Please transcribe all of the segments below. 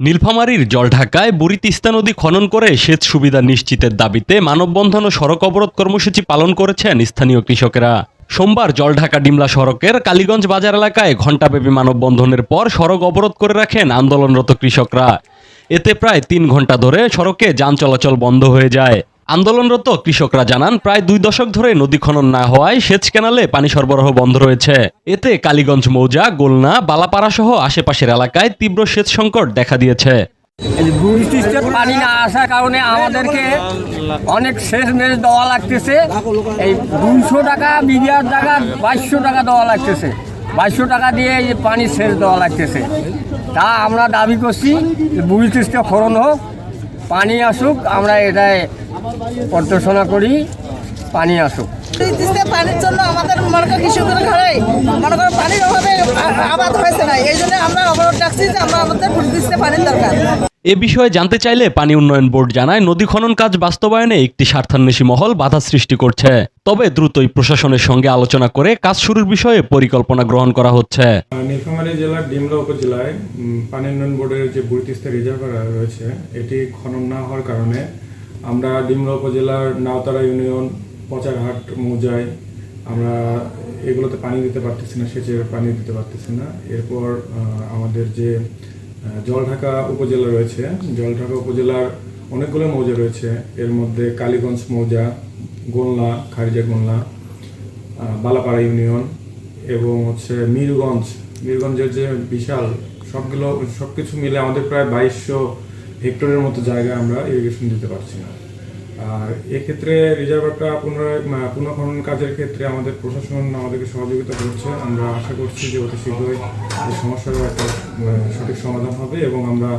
নীলফামারীর জলঢাকায় বুড়ি তিস্তা নদী খনন করে সেচ সুবিধা নিশ্চিতের দাবিতে মানববন্ধন ও সড়ক অবরোধ কর্মসূচি পালন করেছেন স্থানীয় কৃষকেরা। সোমবার জলঢাকা ডিমলা সড়কের কালীগঞ্জ বাজার এলাকায় ঘণ্টাব্যাপী মানববন্ধনের পর সড়ক অবরোধ করে রাখেন আন্দোলনরত কৃষকরা। এতে প্রায় তিন ঘণ্টা ধরে সড়কে যান চলাচল বন্ধ হয়ে যায়। আন্দোলনরত কৃষকরা জানান, প্রায় দুই দশক ধরে নদী খনন না হওয়ায় সেচ ক্যানালে পানি সরবরাহ বন্ধ রয়েছে। এতে কালীগঞ্জ, মৌজা, গোলনা, বালাপাড়া সহ আশেপাশের এলাকায় তীব্র সেচ সংকট দেখা দিয়েছে। বৃষ্টিতে পানি না আসার কারণে আমাদেরকে অনেক শেষ মেজ দেওয়া লাগতেছে। এই দুইশো টাকা বিঘার টাকা বাইশশো টাকা দেওয়া লাগতেছে। বাইশশো টাকা দিয়ে এই পানি সেচ দেওয়া লাগতেছে। তা আমরা দাবি করছি তিস্তা খরণ হোক, পানি আসুক, আমরা এটাই প্রদর্শনা করি পানি আসুক। পানির জন্য আমাদের মনে করো কৃষকের ঘরে মনে করো পানির অভাবে আবাদ হয়েছে না। এই জন্য আমরা অবরোধ রাখছি যে আমরা আমাদের পানির দরকার। এ বিষয়ে জানতে চাইলে পানি উন্নয়ন বোর্ড জানায় নদী খনন কাজ বাস্তবায়নে একটি স্বার্থান্বেষী মহল বাধা সৃষ্টি করছে। তবে দ্রুতই প্রশাসনের সঙ্গে আলোচনা করে কাজ শুরুর বিষয়ে পরিকল্পনা গ্রহণ করা হচ্ছে। নীলফামারী জেলার ডিমলা উপজেলায় পানি উন্নয়ন বোর্ডের যে রিজার্ভার রয়েছে এটি খনন না হওয়ার কারণে আমরা ডিমলা উপজেলার নাওতারা ইউনিয়ন পচারহাট মৌজায় আমরা এগুলোতে পানি দিতে পারতেছি না সেচের পানি দিতে পারতেছি না। এরপর আমাদের যে জলঢাকা উপজেলা রয়েছে জলঢাকা উপজেলার অনেকগুলো মৌজা রয়েছে। এর মধ্যে কালীগঞ্জ মৌজা গোলনা খারিজা আহ, বালাপাড়া ইউনিয়ন এবং হচ্ছে মিরগঞ্জ। মিরগঞ্জের যে বিশাল সবগুলো সব কিছু মিলে আমাদের প্রায় বাইশশো হেক্টরের মতো জায়গায় আমরা ইরিগেশন দিতে পারছি না। আর এক্ষেত্রে রিজার্ভারটা পুনরায় পুনঃখনন কাজের ক্ষেত্রে আমাদের প্রশাসন আমাদেরকে সহযোগিতা করছে। আমরা আশা করছি যে অতি শীঘ্রই এই সমস্যার একটা সঠিক সমাধান হবে এবং আমরা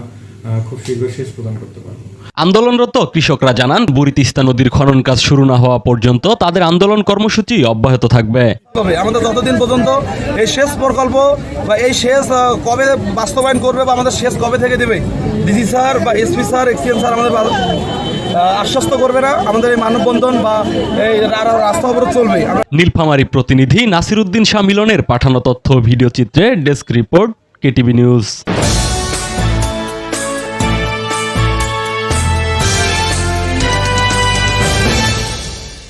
খুব শীঘ্রই শেষ প্রদান করতে পারব। আন্দোলনরত কৃষকরা জানান বুড়ি তিস্তা নদীর খনন কাজ শুরু না হওয়া পর্যন্ত তাদের আন্দোলন কর্মসূচি অব্যাহত থাকবে। আমাদের যতদিন পর্যন্ত এই শেষ প্রকল্প বা এই শেষ কবে বাস্তবায়ন করবে বা আমাদের শেষ কবে থেকে দেবে ডিসি স্যার বা এসপি স্যার এক্সিএম স্যার আমাদের আশ্বস্ত করবে না। আমাদের এই মানববন্ধন বা এই রাস্তা অবরোধ চলবে। নীলফামারী প্রতিনিধি নাসিরুদ্দিন শাহ মিলনের পাঠানো তথ্য ভিডিও চিত্রে ডেস্ক রিপোর্ট কেটিভি নিউজ।